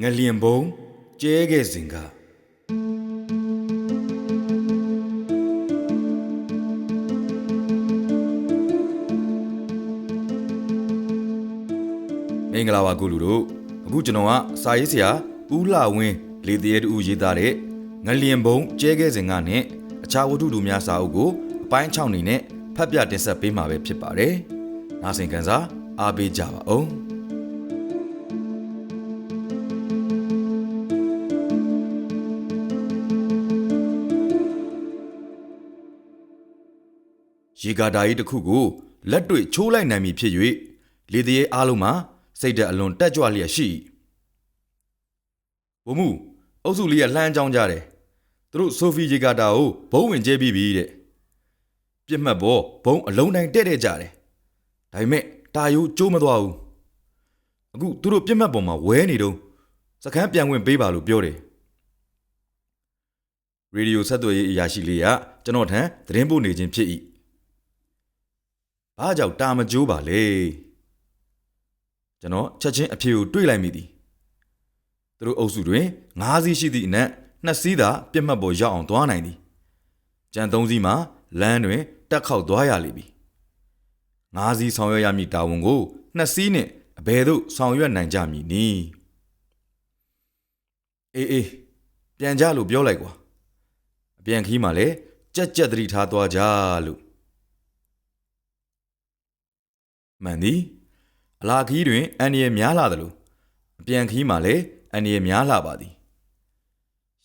ငလျင်ဘုံကျဲခဲ့စဉ်ကမင်္ဂလာပါကုလူတို့အခုကျွန်တော်ကစာရေးဆရာဦးလှဝင်းလေတရဲတူရေးသားတဲ့ငလျင်ဘုံကျဲခဲ့စဉ်ကနဲ့အခြားဝတ္ထုတို့များစာအုပ်ကိုအပိုင်း6နေနဲ့ဖတ်ပြတင်ဆက်ပေးမှာပဲဖြစ်ပါတယ်။နားဆင်ကန်စားအားပေးကြပါဦး။ ရေကာတာကြီးတစ်ခုကိုလက်တွေ့ချိုးလိုက်နိုင်ပြီဖြစ်၍လေတရေအားလုံးမှာစိတ်ဓာတ်အလွန်တက်ကြွလျက်ရှိဘုံမှုအုပ်စုလေးကလှမ်းကြောင်းကြတယ်သူတို့ဆိုဖီရေကာတာကိုဘုံဝင်ကျဲပြီးပြီတဲ့ပြစ်မှတ်ပေါ်ဘုံအလုံးတိုင်းတဲ့တဲ့ကြတယ်ဒါပေမဲ့တာယိုးကျိုးမသွားဘူးအခုသူတို့ပြစ်မှတ်ပေါ်မှာဝဲနေတော့စကန်းပြန်ဝင်ပေးပါလို့ပြောတယ်ရေဒီယိုဆက်သွယ်ရေးအရာရှိလေးကကျွန်တော်ထံသတင်းပို့နေခြင်းဖြစ်၏ ဘာကြောင့်တာမကြိုးပါလဲကျွန်တော်ချက်ချင်းအဖြေကိုတွေးလိုက်မိသည်သူတို့အုပ်စုတွင်၅စီးရှိသည့်အနက်နှစ်စီးသာပြစ်မှတ်ပေါ်ရောက်အောင်သွားနိုင်သည်ကြံ၃စီးမှာလမ်းတွင်တက်ခေါက်သွားရလိမ့်မည်၅စီးဆောင်ရွက်ရမည့်တာဝန်ကိုနှစ်စီးနှင့်အဘယ်သို့ဆောင်ရွက်နိုင်ကြမည်နည်းအေးအေးပြန်ကြလို့ပြောလိုက်ကွာအပြန်ခီးမှလည်းကြက်ကြက်သတိထားသွားကြလို့ မှန်သည်အလာခီးတွင်အန်ရည်များလာသလိုအပြန်ခီးမှလည်းအန်ရည်များလာပါသည်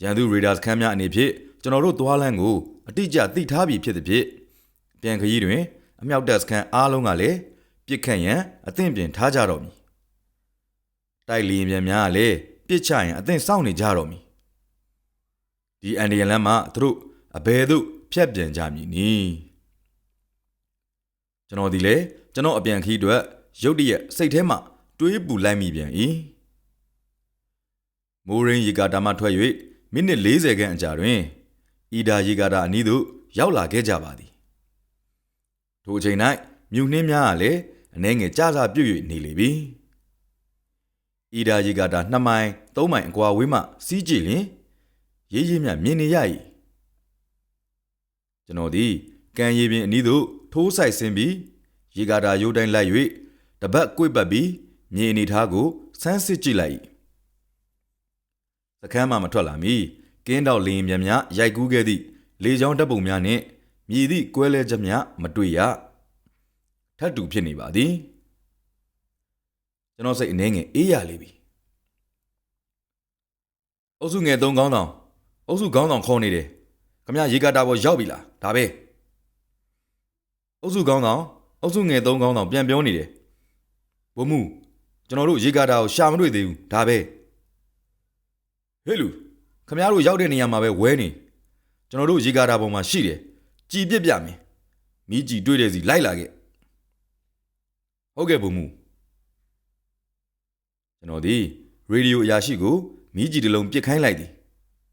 ရန်သူရေဒါစခန်းများအနေဖြင့်ကျွန်တော်တို့သွားလန်းကိုအတိအကျသိထားပြီးဖြစ်သည်ဖြင့်အပြန်ခီးတွင် အမြောက်တပ်စခန်းအားလုံးကလည်းပြစ်ခတ်ရန်အသင့်ပြင်ထားကြတော့မည်တိုက်လီရင်ပြန်များကလည်းပြစ်ချရန်အသင့်စောင့်နေကြတော့မည်ဒီအန်ဒီယန်လမ်းမှာသူတို့အဘယ်သို့ဖြတ်ပြန်ကြမည်နည်းကျွန်တော်ဒီလေ ကျွန်တော်အပြန်ခီးအတွက်ရုတ်တရက်စိတ်ထဲမှာတွေးပူလိုက်မိပြန်၏မိုးရင်းရေကာတာမှထွက်၍မိနစ်40ခန့်အကြာတွင်အီဒါရေကာတာအနီးသို့ရောက်လာခဲ့ကြပါသည်ထိုအချိန်၌မြူနှင်းများကလည်းအနှဲငယ်ကြာစာပြုတ်၍နေလေပြီအီဒါရေကာတာ2မိုင်3မိုင်အကွာဝေးမှစီးကြည့်လျင်ရေးရေးမြမြင်နေရ၏ကျွန်တော်သည်ကံရည်ပင်အနီးသို့ထိုးဆိုင်ဆင်းပြီး ရေကာတာရိုးတိုင်းလိုက်၍တပတ်ကွေ့ပတ်ပြီးမြေအနေထားကိုစမ်းစစ်ကြည့်လိုက်၏စကမ်းမှမထွက်လာမီကင်းတော့လင်းမြန်များရိုက်ကူးခဲ့သည့်လေချောင်းတပ်ပုံများနှင့်မြည်သည့်ကွဲလဲချက်များမတွေ့ရထပ်တူဖြစ်နေပါသည်ကျွန်တော်စိတ်အနှဲငယ်အေးရလေပြီအုပ်စုငယ်သုံးကောင်းဆောင်အုပ်စုခေါင်းဆောင်ခေါ်နေတယ်။ခမရရေကာတာပေါ်ရောက်ပြီလား။ဒါပဲ။အုပ်စုခေါင်းဆောင် အုပ်စုငယ်သုံးခေါင်းဆောင်ပြန်ပြောနေတယ်။ဘုံမှုကျွန်တော်တို့ရေကာတာကိုရှာမတွေ့သေးဘူး။ဒါပဲ။ဟဲ့လူခမရတို့ရောက်တဲ့နေရာမှာပဲဝဲနေ။ကျွန်တော်တို့ရေကာတာပေါ်မှာရှိတယ်။ကြည်ပြစ်ပြမယ်။မိကြည်တွေ့တဲ့စီလိုက်လာခဲ့။ဟုတ်ကဲ့ဘုံမှု။ကျွန်တော်ဒီရေဒီယိုအရာရှိကိုမိကြည်တစ်လုံးပစ်ခိုင်းလိုက်သည်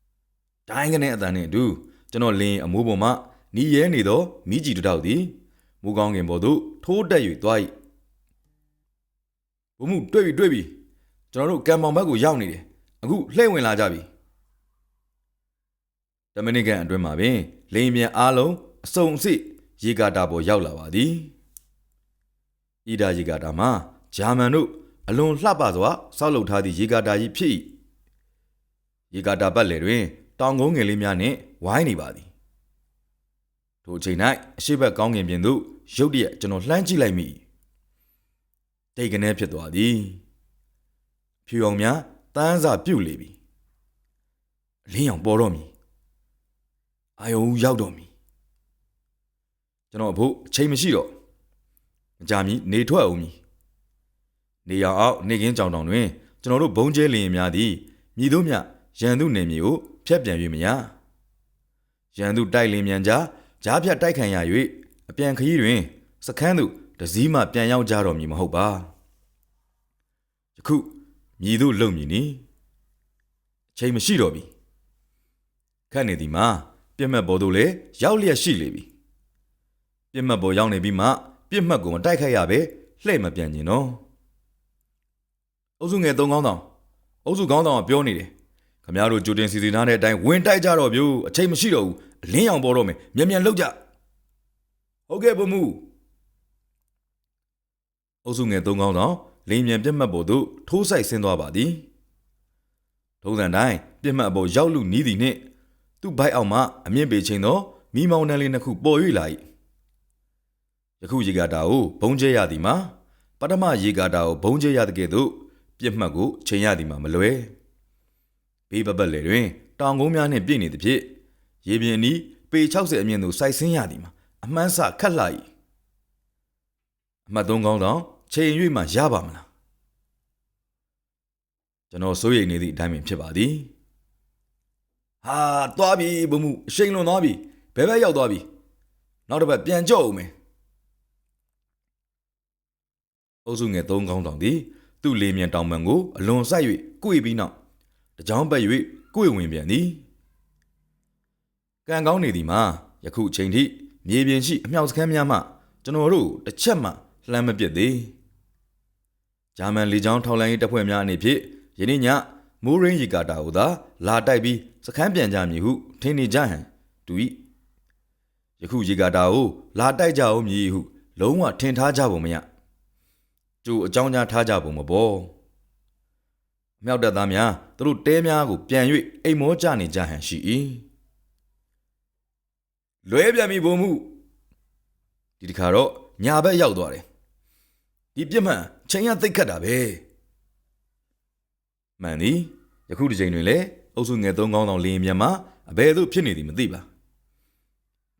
။တိုင်းကနေအတန်နဲ့အတူကျွန်တော်လင်းအမိုးပေါ်မှနီးရဲနေသောမိကြီးတစ်ထောက်သည် မူကောင်းကင်ပေါ်သို့ထိုးတက်၍သွား၏ဘုံမှုတွေ့ပြီတွေ့ပြီကျွန်တော်တို့ကံမောင်ဘက်ကိုရောက်နေတယ်အခုလှည့်ဝင်လာကြပြီတမနစ်ကန်အတွင်းမှာပင်လင်းမြန်အားလုံးအစုံအစစ်ရေကာတာပေါ်ရောက်လာပါသည်ဤဒါရေကာတာမှာဂျာမန်တို့အလွန်လှပစွာဆောက်လုပ်ထားသည့်ရေကာတာကြီးဖြစ်၏ရေကာတာပတ်လည်တွင် တောင်ကုန်းငယ်လေးများနှင့်ဝိုင်းနေပါသည်ထိုအချိန်၌အရှိတ်ဘက်ကောင်းကင်ပြင်သို့ ရုတ်တရက်ကျွန်တော်လှမ်းကြည့်လိုက်မိတိတ်ကနေဖြစ်သွားသည်ဖြူအောင်များတန်းစာပြုတ်လေပြီအလင်းရောင်ပေါ်တော့မည်အာယုံရောက်တော့မည်ကျွန်တော်အဖို့အချိန်မရှိတော့မကြမီနေထွက်အောင်မည်နေရအောင်နေကင်းကြောင်တောင်တွင်ကျွန်တော်တို့ဘုံကျဲလင်များသည်မြည်တို့မြရန်သူနယ်မြေကိုဖျက်ပြန်၍မရရန်သူတိုက်လင်မြန်ကြားကြားဖြတ်တိုက်ခံရ၍ အပြန်ခရီးတွင်စခန်းသို့တစည်းမှပြန်ရောက်ကြတော့မည်မဟုတ်ပါယခုမြည်တို့လုံမည်နီအချိန်မရှိတော့ပြီခတ်နေသည်မှာပြက်မှတ်ပေါ်သို့လည်းရောက်လျက်ရှိလေပြီပြက်မှတ်ပေါ်ရောက်နေပြီးမှပြက်မှတ်ကိုမတိုက်ခိုက်ရပဲလှဲ့မပြန်ကျင်တော့အုပ်စုငယ်သုံးကောင်းတောင်အုပ်စုကောင်းဆောင်ကပြောနေတယ်ခမရတို့ကြိုတင်စီစဉ်ထားတဲ့အတိုင်းဝင်တိုက်ကြတော့ဗျို့အချိန်မရှိတော့ဘူးအလင်းရောင်ပေါ်တော့မယ်မြန်မြန်လောက်ကြ ဟုတ်ကဲ့ဘုံမူအုပ်စုငယ်သုံးကောင်းဆောင်လင်းမြန်ပြတ်မှတ်ပေါ်သို့ထိုးဆိုင်ဆင်းသွားပါသည်ထုံးစံတိုင်းပြတ်မှတ်ပေါ်ရောက်လူနီးသည်နှင့်သူ့ဘိုက်အောက်မှအမြင့်ပေချိန်သောမိမောင်းနှံလေးနှစ်ခုပေါ်၍လာ၏ယခုရေကာတာကိုဘုံကျဲရသည်မှာပထမရေကာတာကိုဘုံကျဲရတဲ့ကဲ့သို့ပြတ်မှတ်ကိုချိန်ရသည်မှာမလွယ်ဘေးပပတ်လေတွင် တောင်ကုန်းများနှင့်ပြည့်နေသည်ဖြင့်ရေပြင်ဤပေ60အမြင့်သို့စိုက်ဆင်းရသည်မှာ အမှန်းစခတ်လာ၏အမှတ်သုံးကောင်းတော့ချိန်၍မှရပါမလားကျွန်တော်စိုးရိမ်နေသည့်အတိုင်းပင်ဖြစ်ပါသည်ဟာသွားပြီဘုံမှုအရှိန်လွန်သွားပြီဘယ်ဘက်ရောက်သွားပြီနောက်တစ်ပတ်ပြန်ကြော့ဦးမယ်အုပ်စုငယ်သုံးကောင်းတောင်သည်သူ့လေမြန်တောင်ပံကိုအလွန်ဆိုင်၍ကိုွေပြီးနောက်တကြောင်ပတ်၍ကိုွေဝင်ပြန်သည်ကံကောင်းနေသည်မှာယခုချိန်ထိ မြေပြင်ရှိအမြောက်စခန်းများမှကျွန်တော်တို့တစ်ချက်မှလှမ်းမပြစ်သေးဂျာမန်လေကြောင်းထောက်လှမ်းရေးတပ်ဖွဲ့များအနေဖြင့်ယနေ့ညမိုးရင်းရီကာတာကိုသာလာတိုက်ပြီးစခန်းပြန်ကြမည်ဟုထင်နေကြဟန်တူ၏ယခုရီကာတာကိုလာတိုက်ကြအောင်မည်ဟု လုံးဝထင်ထားကြပုံမရကျိုးအကြောင်းကြားထားကြပုံမပေါ်အမြောက်တပ်သားများသူတို့တဲများကိုပြန်၍အိမ်မောကြနေကြဟန်ရှိ၏ လွဲပြန်ပြီဘုံမှုဒီတခါတော့ညာဘက်ရောက်သွားတယ်ဒီပြစ်မှန်ချိန်ရသိတ်ခတ်တာပဲမှန်သည်ယခုဒီချိန်တွင်လည်းအုပ်စုငယ်သုံးကောင်းဆောင်လင်းမြန်မှာအဘယ်သို့ဖြစ်နေသည်မသိပါ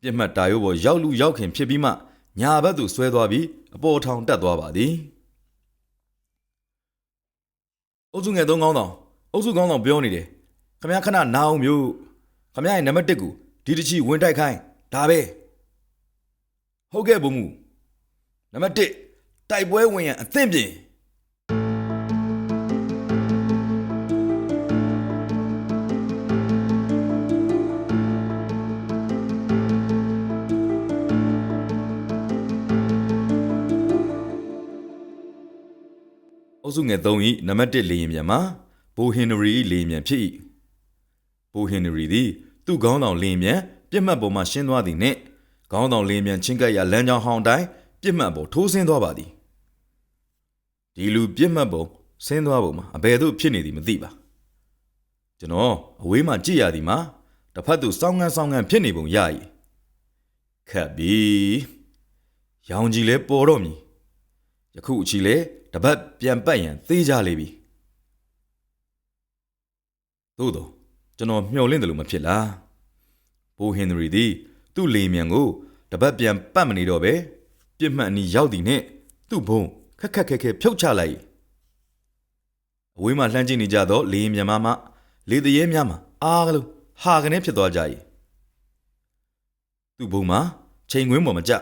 ပြစ်မှတ်တာရုပ်ပေါ်ရောက်လူရောက်ခင်ဖြစ်ပြီးမှညာဘက်သို့ဆွဲသွားပြီးအပေါ်ထောင်တက်သွားပါသည်အုပ်စုငယ်သုံးကောင်းဆောင်အုပ်စုကောင်းဆောင်ပြောနေတယ်ခမရခဏနာအောင်မျိုးခမရရဲ့နံပါတ်1ကိုဒီတချီဝင်တိုက်ခိုင်း ဒါပဲဟုတ်ကဲ့ဘုံမူနံပါတ်1တိုက်ပွဲဝင်ရန်အသင့်ပြင်အုပ်စုငယ်3ဤနံပါတ်1လေရင်မြန်မှာဘိုဟင်နရီလေရင်မြန်ဖြစ်၏ဘိုဟင်နရီသည်သူ့ခေါင်းဆောင်လေရင်မြန် ပြစ်မှတ်ပေါ်မှရှင်းသွားသည်နှင့်ခေါင်းဆောင်လေရင်မြန်ချင်းကပ်ရလမ်းကြောင်းဟောင်းတိုင်းပြစ်မှတ်ပေါ်ထိုးဆင်းသွားပါသည်ဒီလူပြစ်မှတ်ပေါ်ဆင်းသွားပုံမှာအဘယ်သို့ဖြစ်နေသည်မသိပါကျွန်တော်အဝေးမှကြည့်ရသည်မှာတစ်ဖက်သို့စောင်းငန်းစောင်းငန်းဖြစ်နေပုံရ၏ခက်ပြီရောင်ကြီးလဲပေါ်တော့မည်ယခုအချီလဲတပတ်ပြန်ပတ်ရန်သေးကြလေပြီသို့တော့ကျွန်တော်မျှော်လင့်တယ်လို့မဖြစ်လား ဘိုဟင်နရီသည် သူ့လေမြန်ကိုတပတ်ပြန်ပတ်မနေတော့ပဲပြစ်မှတ်အနီးရောက်သည်နှင့်သူ့ဘုံခက်ခက်ခဲခဲဖြုတ်ချလိုက်အဝေးမှလှမ်းကြည့်နေကြသော လေရင်မြန်မမှလေတရေများမှအားကလေးဟာကနေဖြစ်သွားကြ၏သူ့ဘုံမှာချိန်ခွင်းပေါ်မကြ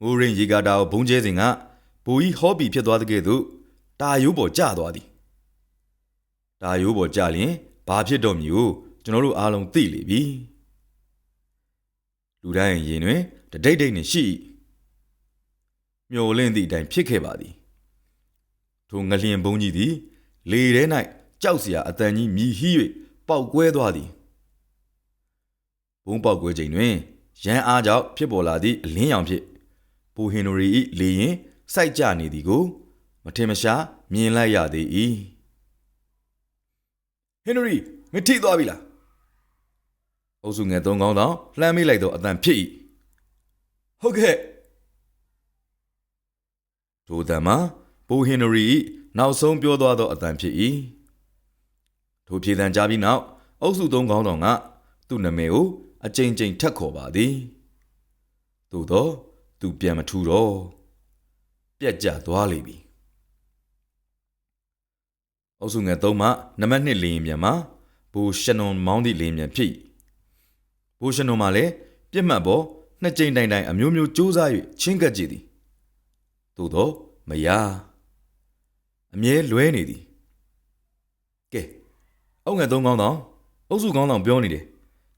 မိုးရင်ရေကာတာကိုဘုံကျဲစဉ်ကဘူကြီးဟောဘီဖြစ်သွားတဲ့ကဲ့သို့တာယိုးပေါ်ကျသွားသည်တာယိုးပေါ်ကျလျင်ဘာဖြစ်တော့မည်ကို ကျွန်တော်တို့အားလုံးသိလေပြီလူတိုင်းရင်တွင်တဒိတ်ဒိတ်နှင့်ရှိ၏မျောလင့်သည့်အတိုင်းဖြစ်ခဲ့ပါသည်ထိုငလျင်ဘုံကြီးသည် လေထဲ၌ကြောက်စရာအတန်ကြီးမြည်ဟီး၍ပေါက်ကွဲသွားသည်ဘုံပေါက်ကွဲချိန်တွင်ရန်အားကြောင့်ဖြစ်ပေါ်လာသည့်အလင်းရောင်ဖြင့်ဘူဟင်နိုရီ၏လေရင်စိုက်ကြနေသည်ကို မထင်မရှားမြင်လိုက်ရသေး၏ဟင်နရီမထိသွားပြီလား အုပ်စုငယ်သုံးကောင်းတော့လှမ်းမိလိုက်တော့အတန်ဖြစ်၏ဟုတ်ကဲ့ဒိုတန်မှာဘူဟင်နရီ၏နောက်ဆုံးပြောသွားသောအတန်ဖြစ်၏ထိုဖြေတန်ကြားပြီးနောက်အုပ်စုသုံးကောင်းတော်ကသူ့နာမည်ကိုအကြိမ်ကြိမ်ထက်ခေါ်ပါသည်သို့တော့သူပြန်မထူတော့ပြက်ကျသွားလိမ့်ပြီအုပ်စုငယ်သုံးမှနံပါတ်1လင်းပြန်မှာဘူရှနွန်မောင်းသည့်လင်းပြန်ဖြစ် ဘူရှနွန်မှာလည်းပြစ်မှတ်ပေါ်နှစ်ကြိမ်တိုင်တိုင်အမျိုးမျိုးစူးစမ်း၍ချင်းကပ်ကြည့်သည်သို့တော့မရအမြဲလွဲနေသည်ကဲအုပ်ငယ်သုံးကောင်းတော့အုပ်စုကောင်းတော့ပြောနေတယ်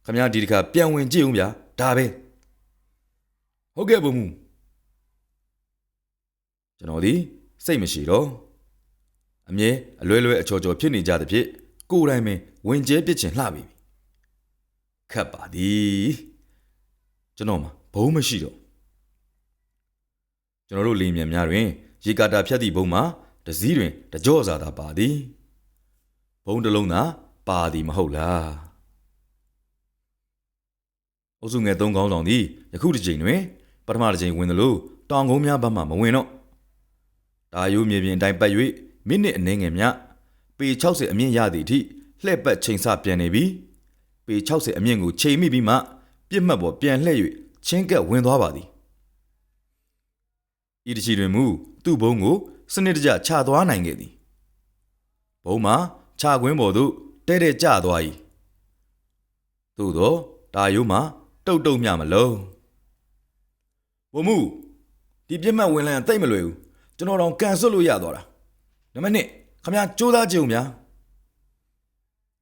ခမရဒီတစ်ခါပြန်ဝင်ကြည့်ဦးဗျာဒါပဲဟုတ်ကဲ့ဘုံမူကျွန်တော်ဒီစိတ်မရှိတော့အမြဲအလွဲလွဲအချော်ချော်ဖြစ်နေကြသဖြင့်ကိုယ်တိုင်ပင်ဝင်ကျဲပြစ်ချင်လှပြီ ခတ်ပါသည်ကျွန်တော်မှာဘုံမရှိတော့ကျွန်တော်တို့လေမြန်များတွင် ရေကာတာဖြတ်သည့်ဘုံမှာတစည်းတွင်တကြော့စာသာပါသည်ဘုံတစ်လုံးသာပါသည်မဟုတ်လားအုပ်စုငယ်သုံးကောင်းဆောင်သည်ယခုတစ်ချိန်တွင်ပထမတစ်ချိန်ဝင်သလိုတောင်ကုန်းများဘက်မှမဝင်တော့ဒါယိုးမြေပြင်အတိုင်းပတ်၍မိနစ်အနည်းငယ်မြပေ60အမြင့်ရသည့်အထိလှည့်ပတ်ချိန်ဆပြန်နေပြီး ပေ60အမြင့်ကိုချိန်မိပြီးမှပြစ်မှတ်ပေါ်ပြန်လှည့်၍ချင်းကပ်ဝင်သွားပါသည်ဤတချီတွင်မူသူ့ဘုံကိုစနစ်တကျခြာသွားနိုင်ခဲ့သည်ဘုံမှာခြာကွင်းပေါ်သို့တဲတဲကျသွား၏သို့သောတာယိုးမှာတုတ်တုတ်မြမလုံးဘုံမူဒီပြစ်မှတ်ဝင်လန်တိတ်မလွယ်ဘူးကျွန်တော်တော့ကန်ဆွတ်လို့ရသွားတာနံပါတ်1ခမကြိုးစားကြုံများ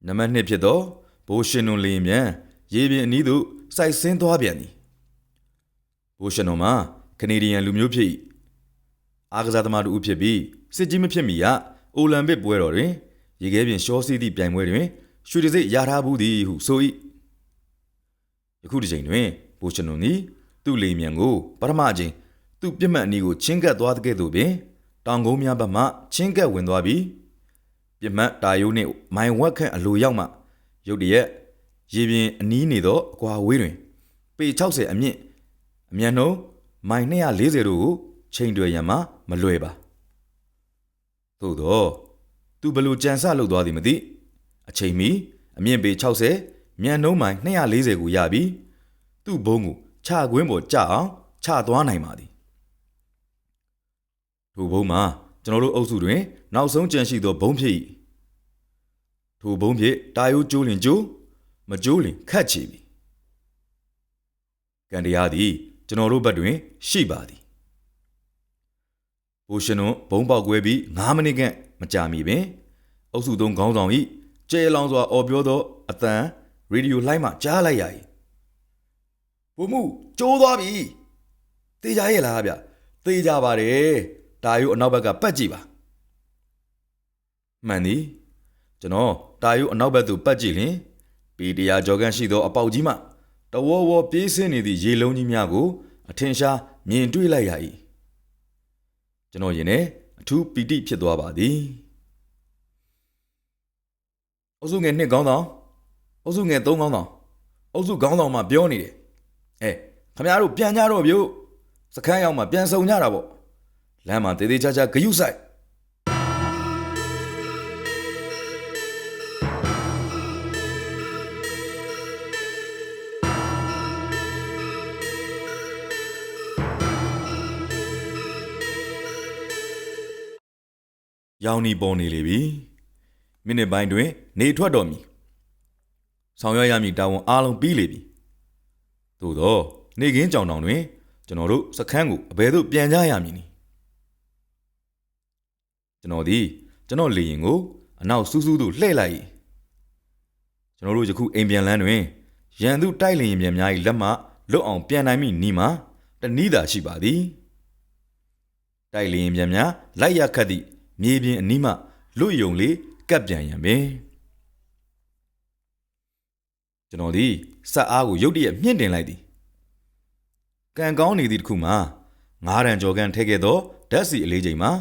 နံပါတ်2ဖြစ်တော့ ဘိုးရှင်နုံလင်းမြန်ရေပြင်အနီးသို့စိုက်ဆင်းသွားပြန်သည်ဘိုးရှင်နုံမှာကနေဒီယန်လူမျိုးဖြစ်၏အားကစားသမားတူဖြစ်ပြီးစစ်ကြီးမဖြစ်မီကအိုလံပစ်ပွဲတော်တွင်ရေခဲပြင်ရှောစီးသည့်ပြိုင်ပွဲတွင်ရွှေတစိရထားဘူးသည်ဟုဆို၏ယခုဒီချိန်တွင်ဘိုးရှင်နုံသည်သူ့လေမြန်ကိုပထမအချိန်သူ့ပြစ်မှတ်အနီးကိုချင်းကပ်သွားတဲ့ကဲ့သို့ပင်တောင်ကုန်းများဘက်မှချင်းကပ်ဝင်သွားပြီးပြစ်မှတ်တာယိုးနှင့်မိုင်ဝက်ခန့်အလိုရောက်မှ ရုတ်တရက်ရေပြင်အနီးနေသောအကွာဝေးတွင် ပေ60အမြင့်အမြန်နှုန်းမိုင်240တို့ကိုချိန်တွယ်ရန်မှမလွယ်ပါသို့သောသူဘလို့ကြံစလုပ်သွားသည်မသိအချိန်မီအမြင့်ပေ60မြန်နှုန်းမိုင်240ကိုရပြီးသူ့ဘုံကိုခြာကွင်းပေါ်ကျအောင်ခြာသွားနိုင်ပါသည်ထိုဘုံမှာကျွန်တော်တို့အုပ်စုတွင် နောက်ဆုံးကြံရှိသောဘုံဖြစ်၏ ထိုဘုံဖြစ်တာယိုးကျိုးလင်ကျိုးမကျိုးလင်ခတ်ချီပြီကံတရားသည်ကျွန်တော်တို့ဘက်တွင် ရှိပါသည်ဘိုရှင်တို့ဘုံပေါက်ကွဲပြီး9မိနစ်ခန့်မကြာမီပင်အုပ်စုသုံးခေါင်းဆောင်၏ကျဲလောင်စွာအော်ပြောသောအတန်ရေဒီယိုလှိုင်းမှကြားလိုက်ရ၏ဘုံမှုကျိုးသွားပြီတေးကြရဲ့လားဗျတေးကြပါတယ်တာယိုအနောက်ဘက်ကပတ်ကြည့်ပါမှန်သည်ကျွန်တော် တာယိုအနောက်ဘက်သို့ပတ်ကြည့်လျင်ပီတရာဂျော်ကန်ရှိသောအပေါက်ကြီးမှတဝေါ်ဝေါ်ပြေးဆင်းနေသည့်ရေလုံးကြီးများကို အထင်ရှားမြင်တွေ့လိုက်ရ၏ကျွန်တော်ရင်ထဲအထူးပီတိဖြစ်သွားပါသည်အုပ်စုငယ်နှစ်ကောင်းဆောင်အုပ်စုငယ်သုံးကောင်းဆောင်အုပ်စုကောင်းဆောင်မှပြောနေတယ်အဲခမရတို့ပြန်ကြတော့ဗျို့စခန်းရောက်မှပြန်ဆုံကြတာပေါ့လမ်းမှာတေးသေးချာချာဂယုဆိုင် ရောင်နီပေါ်နေလေပြီမိနစ်ပိုင်းတွင် နေထွက်တော်မူဆောင်ရွက်ရမည်တာဝန်အားလုံးပြီးလေပြီသို့သောနေကင်းကြောင်တောင်တွင်ကျွန်တော်တို့စခန်းကိုအဘယ်သို့ပြန်ကြရမည်နည်းကျွန်တော်ဒီကျွန်တော်လေရင်ကိုအနောက်စူးစူးသို့လှည့်လိုက်၏ကျွန်တော်တို့ယခုအိမ်ပြန်လန်းတွင်ရန်သူတိုက်လေရင်ပြန်များ၏လက်မှလွတ်အောင်ပြန်နိုင်မိနီမှာတနည်းသာရှိပါသည်တိုက်လေရင်ပြန်များလိုက်ရခတ်သည့် မြေပြင်အနီးမှလွတ်ယုံလေးကပ်ပြန်ရန်ပင်ကျွန်တော်ဒီစက်အားကိုရုတ်တရက်မြင့်တင်လိုက်သည်ကံကောင်းနေသည့်တစ်ခုမှာငားရန်ကြော်ကန်ထဲခဲ့သောဓာတ်စီအလေးချိန်မှာ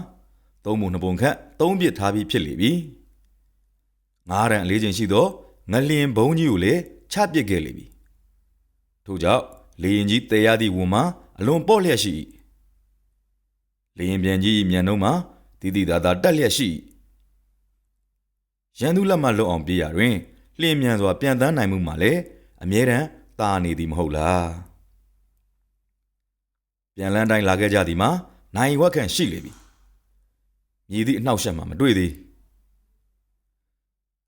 သုံးပုံနှစ်ပုံခန့်သုံးပစ်ထားပြီးဖြစ်လေပြီငားရန်အလေးချိန်ရှိသောငလျင်ဘုံကြီးကိုလည်းချပစ်ခဲ့လေပြီထို့ကြောင့်လေရင်ကြီးတဲရသည့်ဝန်မှာအလွန်ပေါ့လျက်ရှိ၏လေရင်ပြန်ကြီးမြန်နှုံးမှာ တီတီသာသာတက်လျက်ရှိရန်သူလက်မှလွတ်အောင်ပြေးရတွင်လျင်မြန်စွာပြန်တန်းနိုင်မှုမှာလည်းအမြဲတမ်းတာနေသည်မဟုတ်လားပြန်လန်းတိုင်းလာခဲ့ကြသည်မှာနိုင်ဝက်ခန့်ရှိလေပြီမြည်သည့်အနှောက်အယှက်မှမတွေ့သေး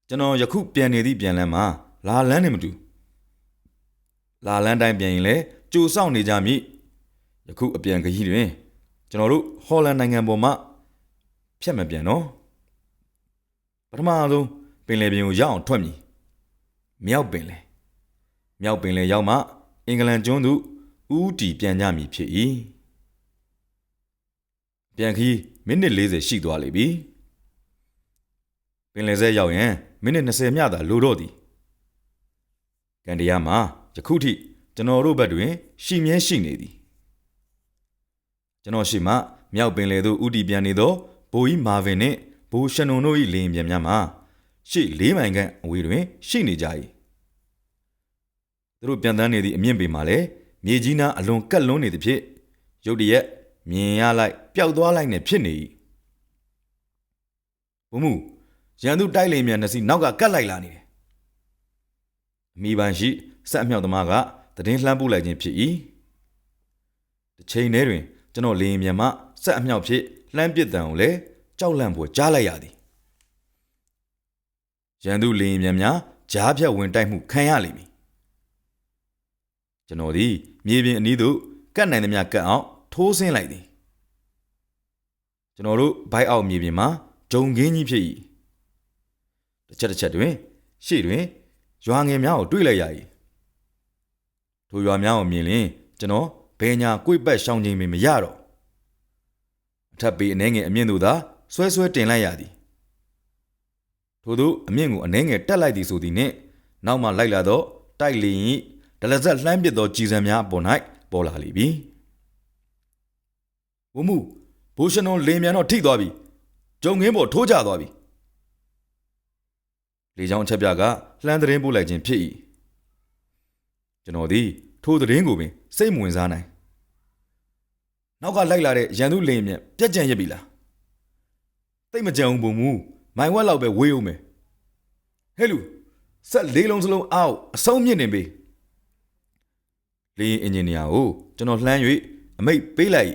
ကျွန်တော်ယခုပြန်နေသည့်ပြန်လန်းမှာလာလန်းနေမတူလာလန်းတိုင်းပြန်ရင်လည်းကြိုစောင့်နေကြမည်ယခုအပြန်ခရီးတွင်ကျွန်တော်တို့ဟော်လန်နိုင်ငံပေါ်မှ ဖြတ်မပြန်နော်ပထမဆုံးပင်လယ်ပြင်ကိုရောက်အောင်ထွက်မည်မြောက်ပင်လယ်မြောက်ပင်လယ်ရောက်မှအင်္ဂလန်ကျွန်းသို့ဦးတီပြန်ကြမည်ဖြစ်၏ပြန်ခီးမိနစ်40ရှိသွားလိမ့်ပြီင်လယ်ဆက်ရောက်ရင်မိနစ်20မျှသာလိုတော့သည်ကန်တရားမှာယခုထိကျွန်တော်တို့ဘက်တွင် ရှိမြဲရှိနေသည်ကျွန်တော်ရှိမှမြောက်ပင်လယ်သို့ဥတီပြန်နေသော ဘိုးကြီးမာဗင်နှင့်ဘိုးရှန်နုံတို့၏လေရင်ပြန်များမှာရှေ့၄မိုင်ခန့်အဝေးတွင်ရှိနေကြ၏သူတို့ပြန်တန်းနေသည့်အမြင့်ပေမှာလည်းမြေကြီးနားအလွန်ကက်လွန်းနေသည်ဖြင့်ရုတ်တရက်မြင်ရလိုက်ပျောက်သွားလိုက်နေဖြစ်နေ၏ဘုံမူရန်သူတိုက်လေမြန်နှစ်စီးနောက်ကကတ်လိုက်လာနေတယ်အမိပန်ရှိစက်အမြောက်သမားကတည်င်းလှမ်းပို့လိုက်ခြင်းဖြစ်၏တစ်ချိန်တည်းတွင်ကျွန်တော်လေရင်မြန်မှစက်အမြောက်ဖြစ် လှမ်းပစ်တံကိုလည်းကြောက်လန့်ဖို့ကြားလိုက်ရသည်ရန်သူလေရင်မြန်များကြားဖြတ်ဝင်တိုက်မှုခံရလိမ့်မည်ကျွန်တော်သည်မြေပြင်အနီးသို့ကတ်နိုင်သမျှကတ်အောင်ထိုးဆင်းလိုက်သည်ကျွန်တော်တို့ဘိုက်အောက်မြေပြင်မှာဂျုံကင်းကြီးဖြစ်၏တစ်ချက်တစ်ချက်တွင် ရှေ့တွင်ရွာငယ်များကိုတွေ့လိုက်ရ၏ထိုရွာများကိုမြင်လျင်ကျွန်တော်ဘယ်ညာကိုယ်ပတ်ရှောင်းခြင်းမရတော့ အထက်ပေအနှဲငယ်အမြင့်သို့သာဆွဲဆွဲတင်လိုက်ရသည်ထို့သောအမြင့်ကိုအနှဲငယ်တက်လိုက်သည်ဆိုသည်နှင့်နောက်မှလိုက်လာသောတိုက်လျင်ဒလဇက်လှမ်းပစ်သောကြည်စံများအပေါ်၌ပေါ်လာလိမ့်မည်ဝမှုဘိုးရှင်တော်လင်းမြန်တော့ထိသွားပြီဂျုံငင်းပေါ်ထိုးကျသွားပြီလေချောင်းအချက်ပြကလှမ်းသတင်းပို့လိုက်ခြင်းဖြစ်၏ကျွန်တော်သည်ထိုသတင်းကိုပင်စိတ်မဝင်စားနိုင် နောက်ကလိုက်လာတဲ့ရန်သူလင်းမြက်ပြက်ကြံရစ်ပြီလားတိတ်မကြံဘူးဘုံမူမိုင်ဝက်လောက်ပဲဝေးအောင်မယ်ဟဲ့လူဆက်လေးလုံးစလုံးအောက်အဆုံးမြင့်နေပြီလင်းအင်ဂျင်နီယာကိုကျွန်တော်လှမ်း၍အမိတ်ပေးလိုက်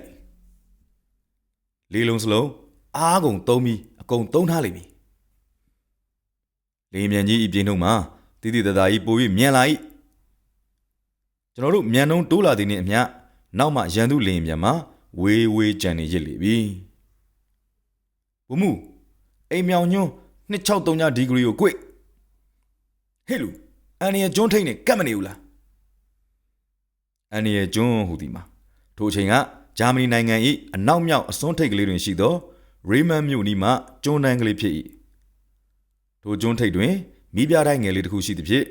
လေးလုံးစလုံးအားကုန်သုံးပြီးအကုန်သုံးထားလိမ့်မည်လင်းမြန်ကြီးဤပြင်းနှုံမှာတိတိတသာကြီးပို၍မြန်လာ၏ကျွန်တော်တို့မြန်နှုံတိုးလာသည်နှင့်အမျှနောက်မှရန်သူလင်းမြန်မှာ ဝေးဝေးကြံနေရစ်လေပြီဘုမှုအိမ်မြောင်ညွန်း263ဒီဂရီကို꿰ဟဲ့လူအန်ရကျွန်းထိတ်နဲ့ကတ်မနေဘူးလားအန်ရကျွန်းဟူသည်မှာထိုအချိန်ကဂျာမနီနိုင်ငံ၏အနောက်မြောက်အစွန်းထိပ်ကလေးတွင်ရှိသောရေမန်မြို့နီမှကျွန်းတန်းကလေးဖြစ်၏ထိုကျွန်းထိပ်တွင်မိပြတိုင်းငယ်လေးတစ်ခုရှိသည်ဖြင့်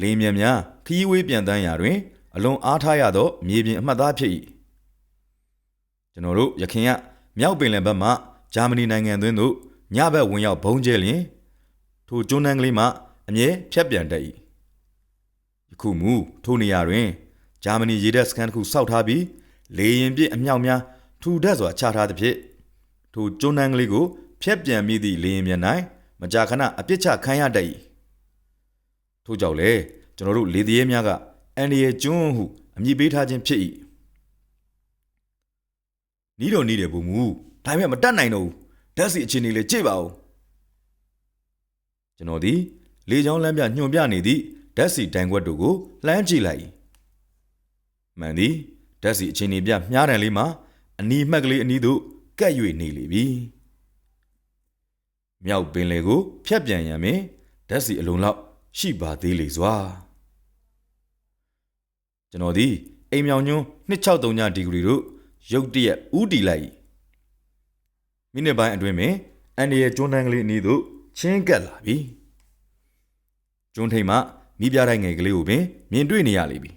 လင်းမြန်များခီးဝေးပြန်တန်းရာတွင် အလွန်အားထားရသောမြေပြင်အမှတ်သားဖြစ်၏ ကျွန်တော်တို့ရခင်ကမြောက်ပင်လယ်ဘက်မှဂျာမနီနိုင်ငံသွင်းသို့ညဘက်ဝင်ရောက်ဘုံကျဲလျင်ထိုကျွန်းတန်းကလေးမှအမြဲဖြတ်ပြန်တတ်၏ယခုမူထိုနေရာတွင်ဂျာမနီရေတပ်စခန်းတစ်ခုစောက်ထားပြီးလေရင်ပြစ်အမြောက်များထူထပ်စွာချထားသဖြင့်ထိုကျွန်းတန်းကလေးကိုဖျက်ပြန်မိသည့်လေရင်မြန်၌မကြာခဏအပြစ်ချခံရတတ်၏ထို့ကြောင့်လေကျွန်တော်တို့လေတရေများကအန်ဒီရဲ့ကျွန်းဟုအမည်ပေးထားခြင်းဖြစ်၏ နီးတော်နီးတယ်ဘုံမူဒါပေမဲ့မတတ်နိုင်တော့ဘူးဓာတ်စီအခြေအနေလေးကြည့်ပါဦးကျွန်တော်ဒီလေချောင်းလမ်းပြညွန်ပြနေသည့်ဓာတ်စီတိုင်ခွက်တို့ကိုလှမ်းကြည့်လိုက်မှန်သည်ဓာတ်စီအခြေအနေပြမြားတယ်လေးမှာအနီးမှတ်ကလေးအနီးသို့ကပ်၍နေလေပြီမြောက်ပင်လေကိုဖြတ်ပြန်ရန်ပင်ဓာတ်စီအလုံးလောက်ရှိပါသေးလေစွာကျွန်တော်ဒီအိမ်မြောင်ညွန်း263ဒီဂရီတို့ ရုတ်တရက်ဥတီလိုက်မိနစ်ပိုင်းအတွင်းပင်အန်ဒီရဲ့ကျွန်းတန်းကလေးအနီးသို့ချင်းကပ်လာပြီကျွန်းထိပ်မှမိပြတိုင်းငယ်ကလေးကိုပင်မြင်တွေ့နေရလိမ့်ပြီ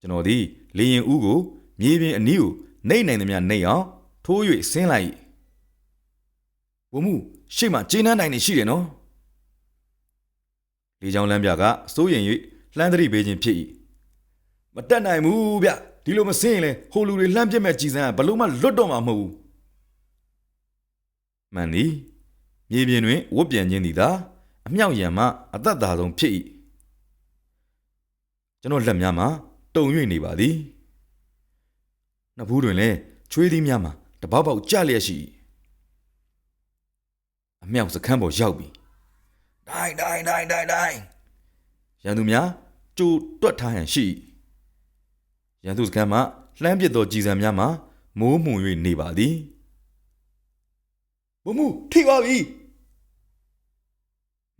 ကျွန်တော်ဒီလေရင်ဦးကိုမြေပြင်အနီးကိုနှိမ့်နိုင်သမျှနှိမ့်အောင်ထိုး၍ဆင်းလိုက်ဝမှုရှေ့မှာကျင်းနှန်းနိုင်နေရှိတယ်နော်လေချောင်းလမ်းပြကစိုးရင်၍လှမ်းသတိပေးခြင်းဖြစ်၏မတက်နိုင်ဘူးဗျ ဒီလိုမစင်းရင်လေဟိုလူတွေလှမ်းပြက်မဲ့ကြည်စမ်းကဘလို့မှလွတ်တော့မှာမဟုတ်ဘူးမှန်သည်မြေပြင်တွင်ဝတ်ပြန်ခြင်းသည်သာအမြောက်ရံမှအသက်သာဆုံးဖြစ်၏ကျွန်တော်လက်များမှာတုံ၍နေပါသည်နှစ်ဘူးတွင်လည်းချွေးသီးများမှာတပေါက်ပေါက်ကြလျက်ရှိအမြောက်စခန်းပေါ်ရောက်ပြီဒိုင်ဒိုင်ဒိုင်ဒိုင်ဒိုင်ရန်သူများကြိုတွက်ထားဟန်ရှိ ရန်သူစခန်းမှလှမ်းပစ်သောကြည်စံများမှာမိုးမှုန်၍နေပါသည်ဘုံမှုထိပါပြီ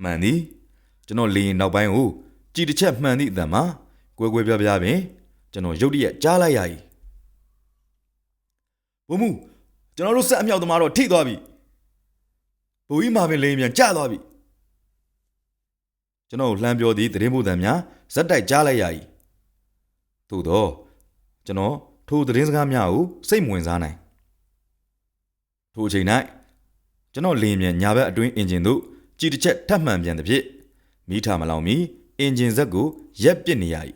မှန်သည်ကျွန်တော်လေရင်နောက်ပိုင်းကိုကြည်တစ်ချက်မှန်သည့်အတန်မှာကွဲကွဲပြားပြားပင်ကျွန်တော်ရုတ်တရက်ကြားလိုက်ရ၏ဘုံမှုကျွန်တော်တို့ဆက်အမြောက်သမားတော့ထိသွားပြီဘူကြီးမာပင်လေမြန်ကြသွားပြီကျွန်တော်လှမ်းပြောသည့်သတင်းပို့တံများဇက်တိုက်ကြားလိုက်ရ၏သို့တော့ ကျွန်တော်ထိုသတင်းစကားများကိုစိတ်မဝင်စားနိုင်ထိုအချိန်၌ကျွန်တော်လေမြန်ညာဘက်အတွင်းအင်ဂျင်သို့ကြည်တစ်ချက်ထပ်မှန်ပြန်သည်ဖြင့်မိထားမလောင်မီအင်ဂျင်ဇက်ကိုရက်ပစ်နေရ၏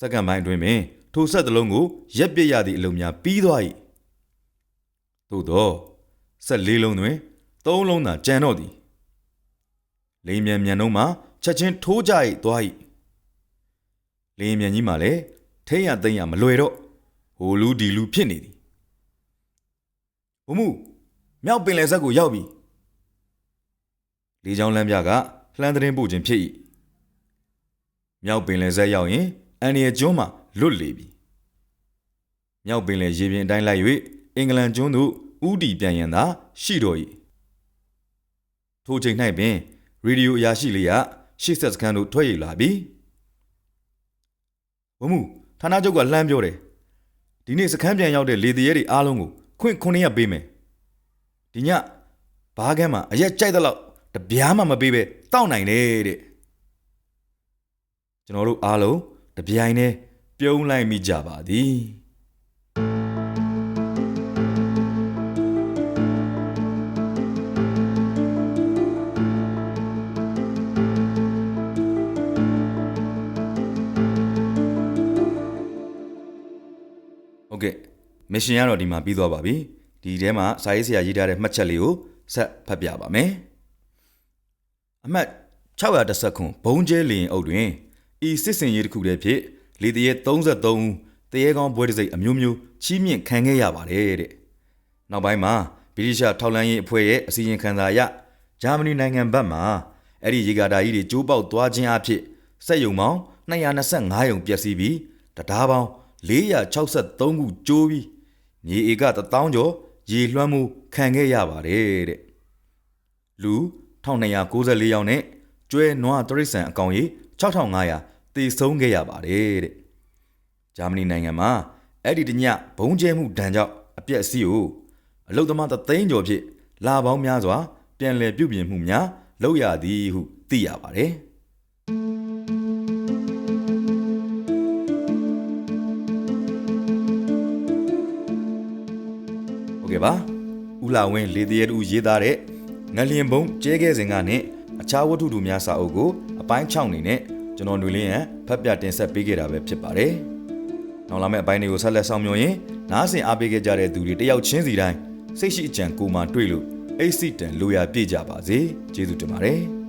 စက္ကန့်ပိုင်းအတွင်းပင်ထိုဆက်တစ်လုံးကိုရက်ပစ်ရသည့်အလုံးများပြီးသွား၏သို့တော့ဆက်လေးလုံးတွင်သုံးလုံးသာကြံတော့သည်လေမြန်မြန်နှုံးမှာချက်ချင်းထိုးကြ၏သွား၏လေမြန်ကြီးမှလည်း ထိမ့်ရသိမ့်ရမလွယ်တော့ဟိုလူဒီလူဖြစ်နေသည်ဘုံမှုမြောက်ပင်လယ်ဆက်ကိုရောက်ပြီလေချောင်းလမ်းပြကလှမ်းသတင်းပို့ခြင်းဖြစ်၏မြောက်ပင်လယ်ဆက်ရောက်ရင်အန်ရီယကျွန်းမှလွတ်လေပြီမြောက်ပင်လယ်ရေပြင်အတိုင်းလိုက်၍အင်္ဂလန်ကျွန်းသို့ဥတီပြန်ရန်သာရှိတော်၏ထိုချိန်၌ပင်ရေဒီယိုအရာရှိလေးကရှေ့ဆက်စခန်းသို့ထွက်ရလာပြီဘုံမှု ဌာနချုပ်ကလှမ်းပြောတယ်ဒီနေ့စခန်းပြန်ရောက်တဲ့လေတရဲတွေအားလုံးကိုခွင့်ခုနှစ်ရက်ပေးမယ်ဒီညဘားကမ်းမှာအရက်ကြိုက်တဲ့လောက်တပြားမှမပေးပဲတောက်နိုင်တယ်တဲ့ကျွန်တော်တို့အားလုံးတပြိုင်တည်းပြုံးလိုက်မိကြပါသည် မစ်ရှင်ကတော့ဒီမှာပြီးသွားပါပြီဒီထဲမှာစာရေးဆရာရေးထားတဲ့မှတ်ချက်လေးကိုဆက်ဖတ်ပြပါမယ်အမှတ်610ခုဘုံကျဲလင်အုပ်တွင်ဤစစ်စင်ရေးတစ်ခုတည်းဖြစ်လေတရဲ33ဦးတရဲကောင်းဘွဲတစ်စိတ်အမျိုးမျိုးချီးမြှင့်ခံခဲ့ရပါတယ်တဲ့နောက်ပိုင်းမှာဗြိတိရှထောက်လန်းရေးအဖွဲ့ရဲ့အစည်းအဝေးခံစာအရဂျာမနီနိုင်ငံဘက်မှာအဲ့ဒီရေကာတာကြီးတွေကျိုးပေါက်သွားခြင်းအဖြစ်စက်ယုံပေါင်း225ယုံပျက်စီးပြီးတရားပေါင်း463ခုကျိုးပြီး မြေဧက1000ကျော်ရေလွှမ်းမှုခံခဲ့ရပါတယ်တဲ့လူ1294ယောက်နဲ့ကျွဲနွားတရိษံအကောင်ကြီး6500တေဆုံးခဲ့ရပါတယ်တဲ့ဂျာမနီနိုင်ငံမှာအဲ့ဒီတညဘုံကျဲမှုဒဏ်ကြောင့်အပြက်စီးကိုအလုသမားသသိန်းကျော်ဖြစ်လာပေါင်းများစွာ ပြန်လည်ပြုပြင်မှုများလုပ်ရသည်ဟုသိရပါတယ် ပါဦးလာဝင်းလေတရဲတူရေးသားတဲ့ငလျင်ဘုံကျဲခဲ့စဉ်ကနဲ့အခြားဝတ္ထုတူများစာအုပ်ကိုအပိုင်း6အနေနဲ့ကျွန်တော်ຫນွေလင်းရန်ဖတ်ပြတင်ဆက်ပေးခဲ့တာပဲဖြစ်ပါတယ်။နောက်လာမယ့်အပိုင်းတွေကိုဆက်လက်ဆောင်မျှော်ရင်နားဆင်အားပေးခဲ့ကြတဲ့သူတွေတယောက်ချင်းစီတိုင်းစိတ်ရှိအကြံကိုမှတွေ့လို့အိတ်စီတန်လိုရာပြည့်ကြပါစေ။ကျေးဇူးတင်ပါတယ်။